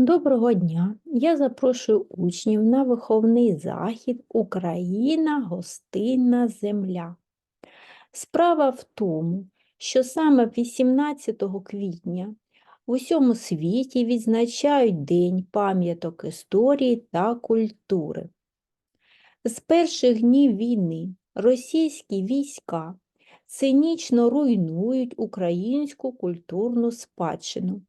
Доброго дня! Я запрошую учнів на виховний захід Україна гостинна земля. Справа в тому, що саме 18 квітня в усьому світі відзначають День пам'яток історії та культури. З перших днів війни російські війська цинічно руйнують українську культурну спадщину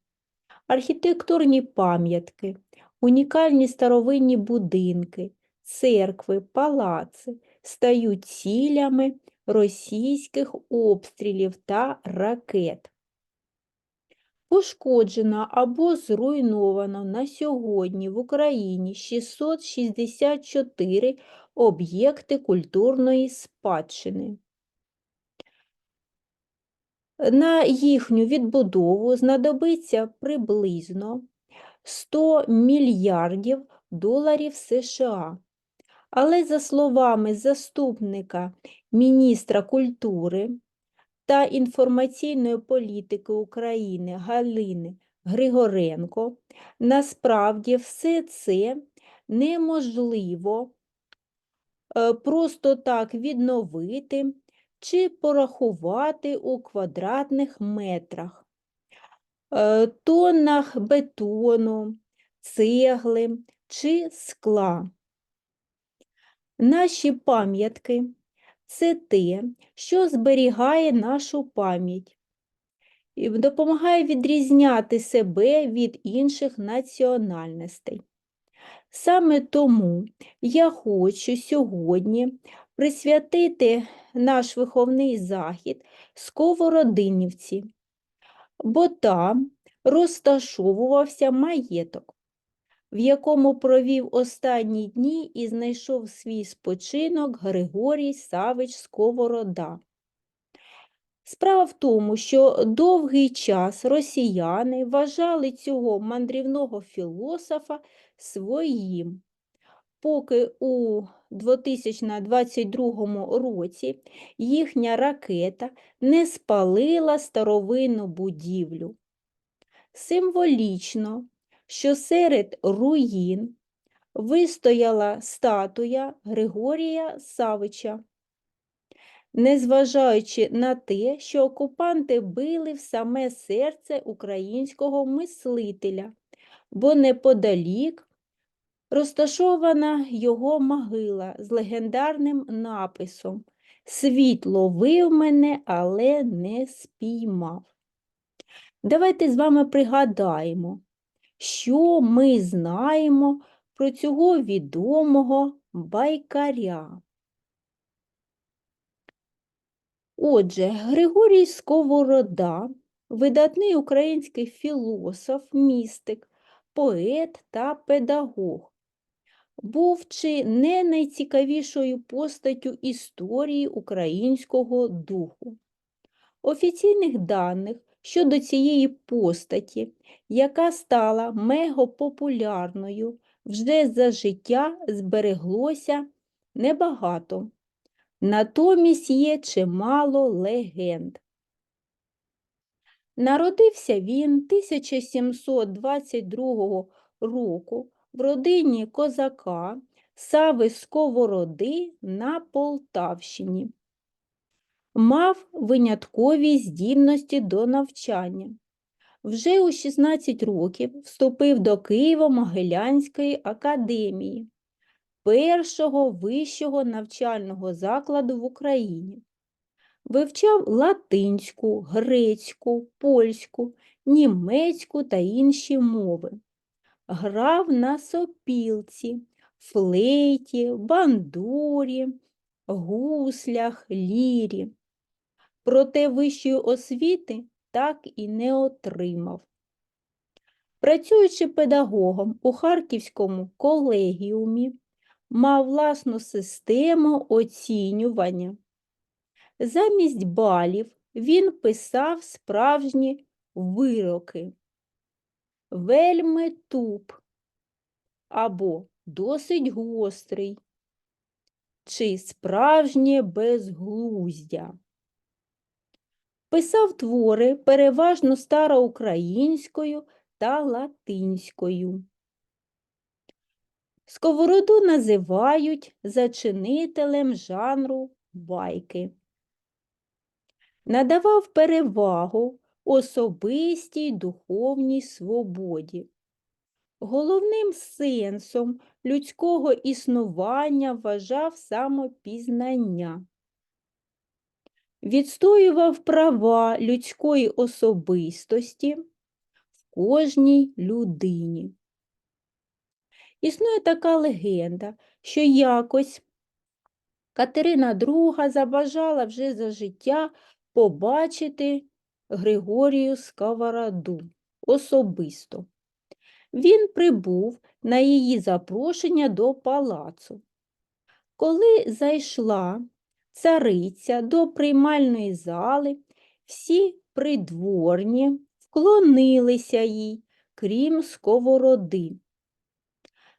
архітектурні пам'ятки, унікальні старовинні будинки, церкви, палаци стають цілями російських обстрілів та ракет. Пошкоджено або зруйновано на сьогодні в Україні 664 об'єкти культурної спадщини. На їхню відбудову знадобиться приблизно 100 мільярдів доларів США. Але, за словами заступника міністра культури та інформаційної політики України Галини Григоренко, насправді все це неможливо е, просто так відновити чи порахувати у квадратних метрах, е, тоннах бетону, цегли чи скла. Наші пам'ятки це те, що зберігає нашу пам'ять і допомагає відрізняти себе від інших національностей. Саме тому я хочу сьогодні присвятити наш виховний захід Сковородинівці, бо там розташовувався маєток, в якому провів останні дні і знайшов свій спочинок Григорій Савич Сковорода. Справа в тому, що довгий час росіяни вважали цього мандрівного філософа своїм, поки у 2022 році їхня ракета не спалила старовинну будівлю. Символічно, що серед руїн вистояла статуя Григорія Савича. Незважаючи на те, що окупанти били в саме серце українського мислителя, бо неподалік розташована його могила з легендарним написом Світ ловив мене, але не спіймав. Давайте з вами пригадаємо, що ми знаємо про цього відомого байкаря. Отже, Григорій Сковорода, видатний український філософ, містик, поет та педагог, був чи не найцікавішою постаттю історії українського духу. Офіційних даних щодо цієї постаті, яка стала мегапопулярною вже за життя збереглося небагато. Натомість є чимало легенд. Народився він 1722 року в родині козака Сави Сковороди на Полтавщині. Мав виняткові здібності до навчання. Вже у 16 років вступив до Києво-Могилянської академії, першого вищого навчального закладу в Україні. Вивчав латинську, грецьку, польську, німецьку та інші мови грав на сопілці, флейті, бандурі, гуслях, лірі. Проте вищої освіти так і не отримав. Працюючи педагогом у Харківському колегіумі, мав власну систему оцінювання. Замість балів він писав справжні вироки вельми туп або досить гострий, чи справжнє безглуздя. Писав твори переважно староукраїнською та латинською. Сковороду називають зачинителем жанру байки. Надавав перевагу особистій духовній свободі. Головним сенсом людського існування вважав самопізнання. Відстоював права людської особистості в кожній людині. Існує така легенда, що якось Катерина II забажала вже за життя побачити Григорію Сковороду особисто. Він прибув на її запрошення до палацу. Коли зайшла цариця до приймальної зали, всі придворні вклонилися їй, крім сковороди.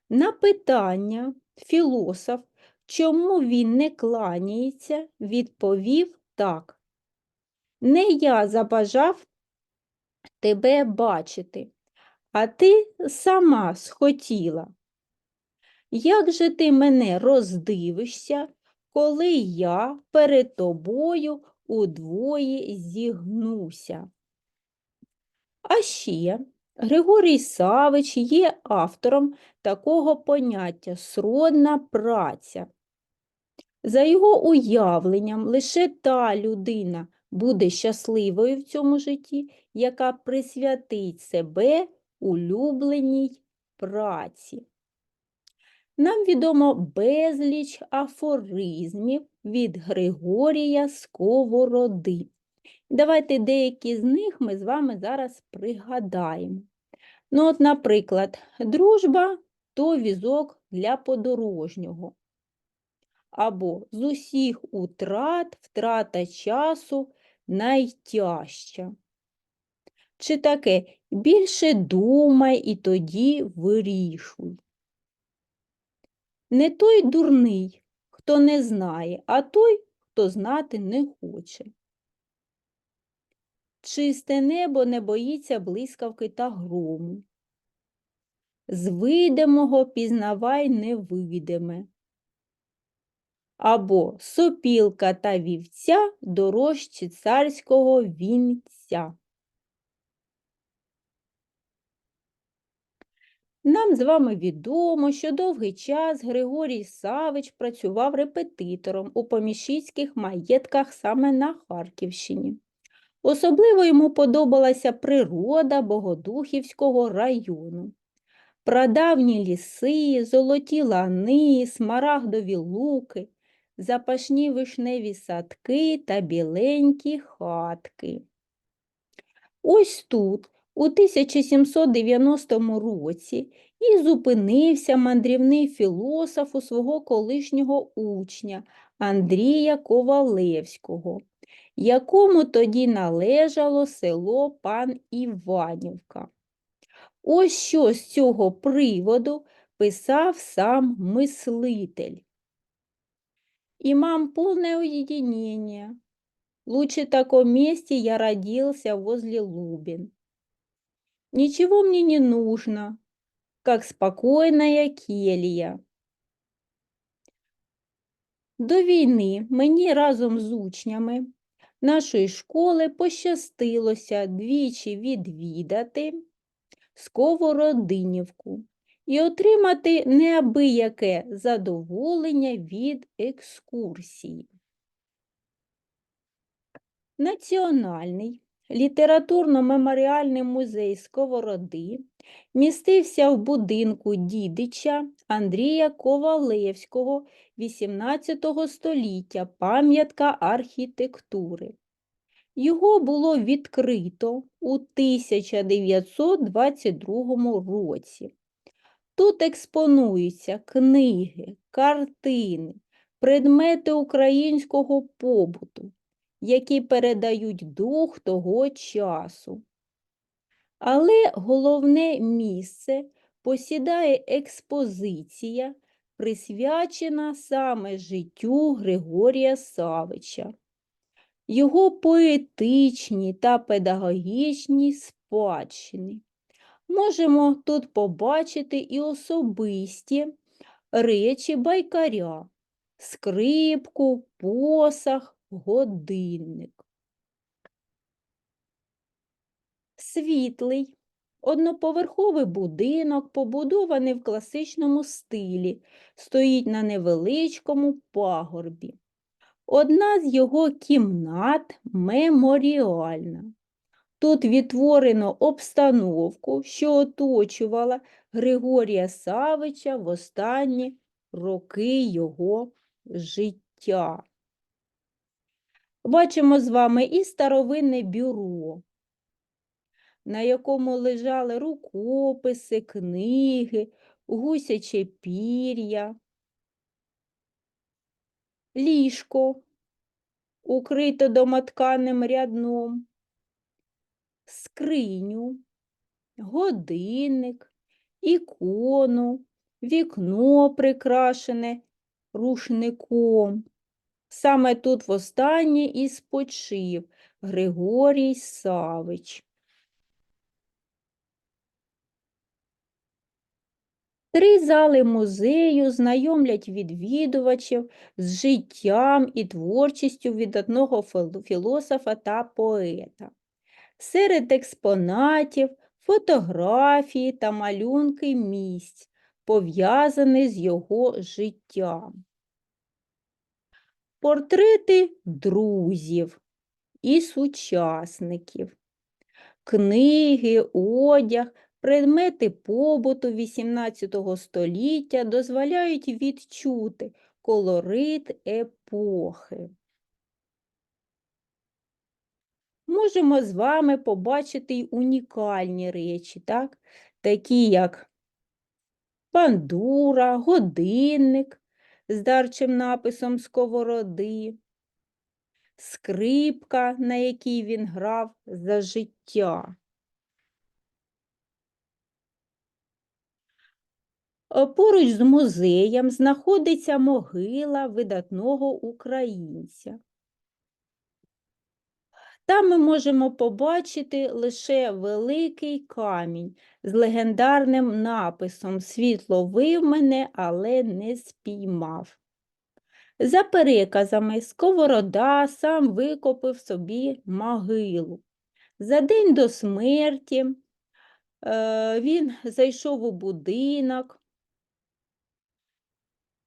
На питання філософ, чому він не кланяється, відповів так. Не я забажав тебе бачити, а ти сама схотіла. Як же ти мене роздивишся, коли я перед тобою удвоє зігнуся? А ще Григорій Савич є автором такого поняття сродна праця. За його уявленням, лише та людина буде щасливою в цьому житті, яка присвятить себе улюбленій праці. Нам відомо безліч афоризмів від Григорія Сковороди. Давайте деякі з них ми з вами зараз пригадаємо. Ну, от, наприклад, дружба то візок для подорожнього. Або з усіх утрат втрата часу найтяжча. Чи таке більше думай і тоді вирішуй. Не той дурний, хто не знає, а той, хто знати не хоче. Чисте небо не боїться блискавки та грому. З видимого пізнавай невидиме. Або сопілка та вівця дорожчі царського вінця. Нам з вами відомо, що довгий час Григорій Савич працював репетитором у поміщицьких маєтках саме на Харківщині. Особливо йому подобалася природа Богодухівського району. Прадавні ліси, золоті лани, смарагдові луки, запашні вишневі садки та біленькі хатки. Ось тут, у 1790 році, і зупинився мандрівний філософ у свого колишнього учня Андрія Ковалевського якому тоді належало село Пан Іванівка. Ось що з цього приводу писав сам мислитель. Имам полное уединение. Лучше в таком месте я родился возле Лубин. Ничего мне не нужно, как спокойная келья. До війни мені разом з учнями нашої школи пощастилося двічі відвідати Сковородинівку і отримати неабияке задоволення від екскурсії. Національний літературно-меморіальний музей Сковороди містився в будинку дідича Андрія Ковалевського XVIII століття, пам'ятка архітектури. Його було відкрито у 1922 році. Тут експонуються книги, картини, предмети українського побуту, які передають дух того часу. Але головне місце посідає експозиція, присвячена саме життю Григорія Савича, його поетичній та педагогічній спадщини. Можемо тут побачити і особисті речі байкаря, скрипку, посах, годинник. Світлий, одноповерховий будинок, побудований в класичному стилі, стоїть на невеличкому пагорбі. Одна з його кімнат меморіальна. Тут відтворено обстановку, що оточувала Григорія Савича в останні роки його життя. Бачимо з вами і старовинне бюро, на якому лежали рукописи, книги, гусяче пір'я, ліжко, укрите домотканим рядном, скриню, годинник, ікону, вікно прикрашене рушником. Саме тут востаннє і спочив Григорій Савич. Три зали музею знайомлять відвідувачів з життям і творчістю видатного філ- філософа та поета. Серед експонатів фотографії та малюнки місць, пов'язані з його життям. Портрети друзів і сучасників, книги, одяг, предмети побуту XVIII століття дозволяють відчути колорит епохи. Можемо з вами побачити й унікальні речі, так? такі як бандура, годинник з дарчим написом сковороди, скрипка, на якій він грав за життя. Е, Поруч з музеєм знаходиться могила видатного українця. Там ми можемо побачити лише великий камінь з легендарним написом Світло вив мене, але не спіймав. За переказами, Сковорода сам викопив собі могилу. За день до смерті е, він зайшов у будинок,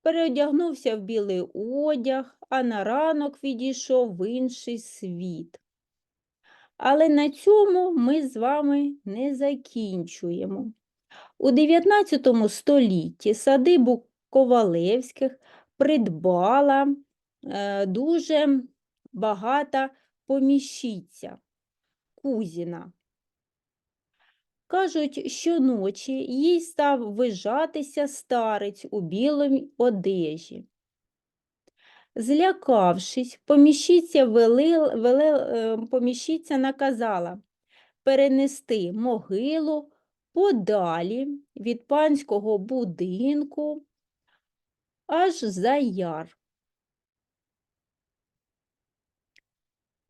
переодягнувся в білий одяг, а на ранок відійшов в інший світ. Але на цьому ми з вами не закінчуємо. У 19 столітті садибу Ковалевських придбала е, дуже багата поміщиця Кузіна. Кажуть, щоночі їй став вижатися старець у білій одежі. Злякавшись, поміщиця, вели, вели, е, поміщиця наказала перенести могилу подалі від панського будинку аж за яр.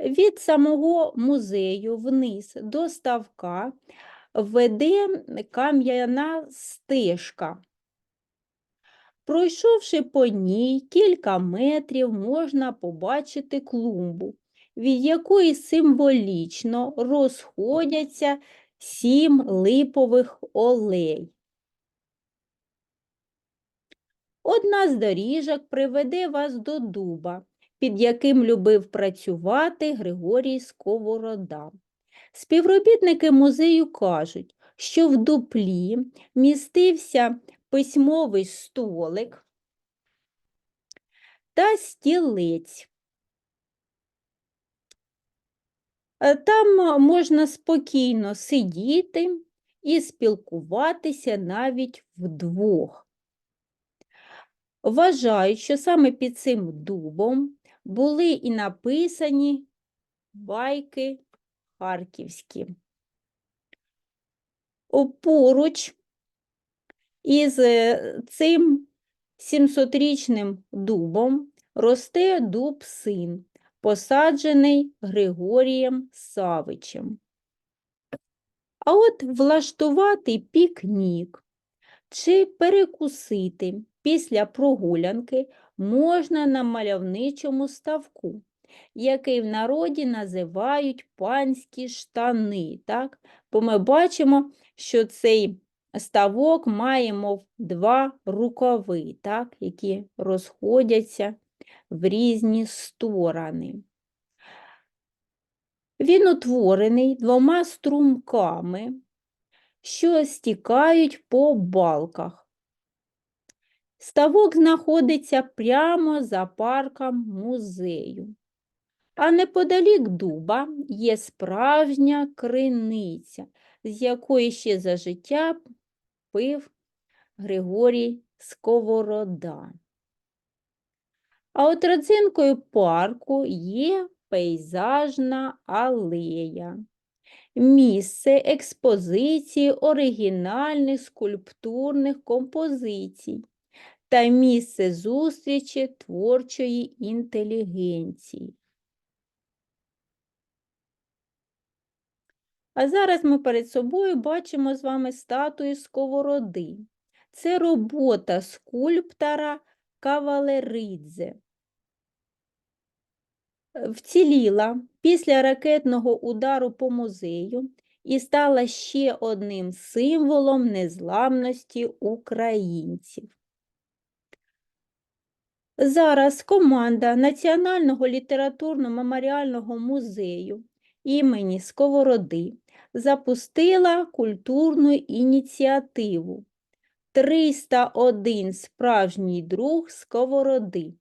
Від самого музею вниз до ставка веде кам'яна стежка. Пройшовши по ній кілька метрів, можна побачити клумбу, від якої символічно розходяться сім липових олей. Одна з доріжок приведе вас до дуба, під яким любив працювати Григорій Сковорода. Співробітники музею кажуть, що в дуплі містився письмовий столик та стілець. Е, Там можна спокійно сидіти і спілкуватися навіть вдвох. Вважають, що саме під цим дубом були і написані байки харківські. Поруч із е, цим 700-річним дубом росте дуб син, посаджений Григорієм Савичем. А от влаштувати пікнік чи перекусити після прогулянки можна на мальовничому ставку, який в народі називають панські штани. Так? Бо ми бачимо, що цей ставок має мов два рукави, так? які розходяться в різні сторони. Він утворений двома струмками, що стікають по балках. Ставок знаходиться прямо за парком музею. А неподалік дуба є справжня криниця, з якої ще за життя пив Григорій Сковорода. А от родзинкою парку є пейзажна алея, місце експозиції оригінальних скульптурних композицій та місце зустрічі творчої інтелігенції. А зараз ми перед собою бачимо з вами статую сковороди. Це робота скульптора Кавалеридзе. Вціліла після ракетного удару по музею і стала ще одним символом незламності українців. Зараз команда Національного літературно-меморіального музею імені Сковороди запустила культурну ініціативу 301 справжній друг Сковороди,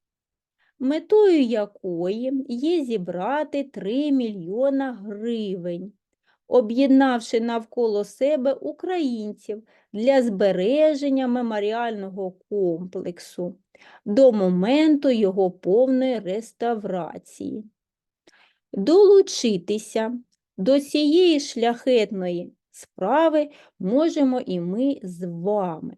метою якої є зібрати 3 мільйона гривень, об'єднавши навколо себе українців для збереження меморіального комплексу до моменту його повної реставрації. Долучитися до цієї шляхетної справи можемо і ми з вами.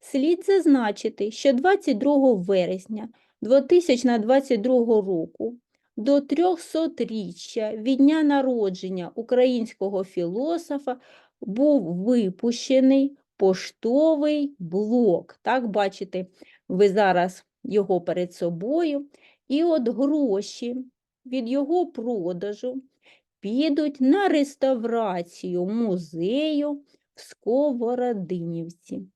Слід зазначити, що 22 вересня 2022 року до 300-річчя від дня народження українського філософа був випущений поштовий блок. Так, бачите, ви зараз його перед собою. І от гроші від його продажу підуть на реставрацію музею в Сковородинівці.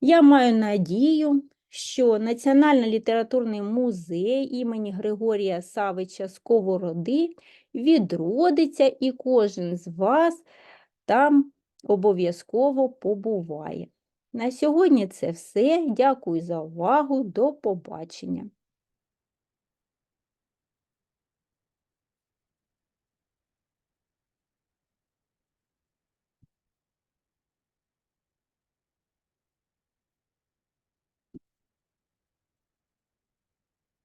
Я маю надію, що Національний літературний музей імені Григорія Савича Сковороди відродиться і кожен з вас там обов'язково побуває. На сьогодні це все. Дякую за увагу. До побачення.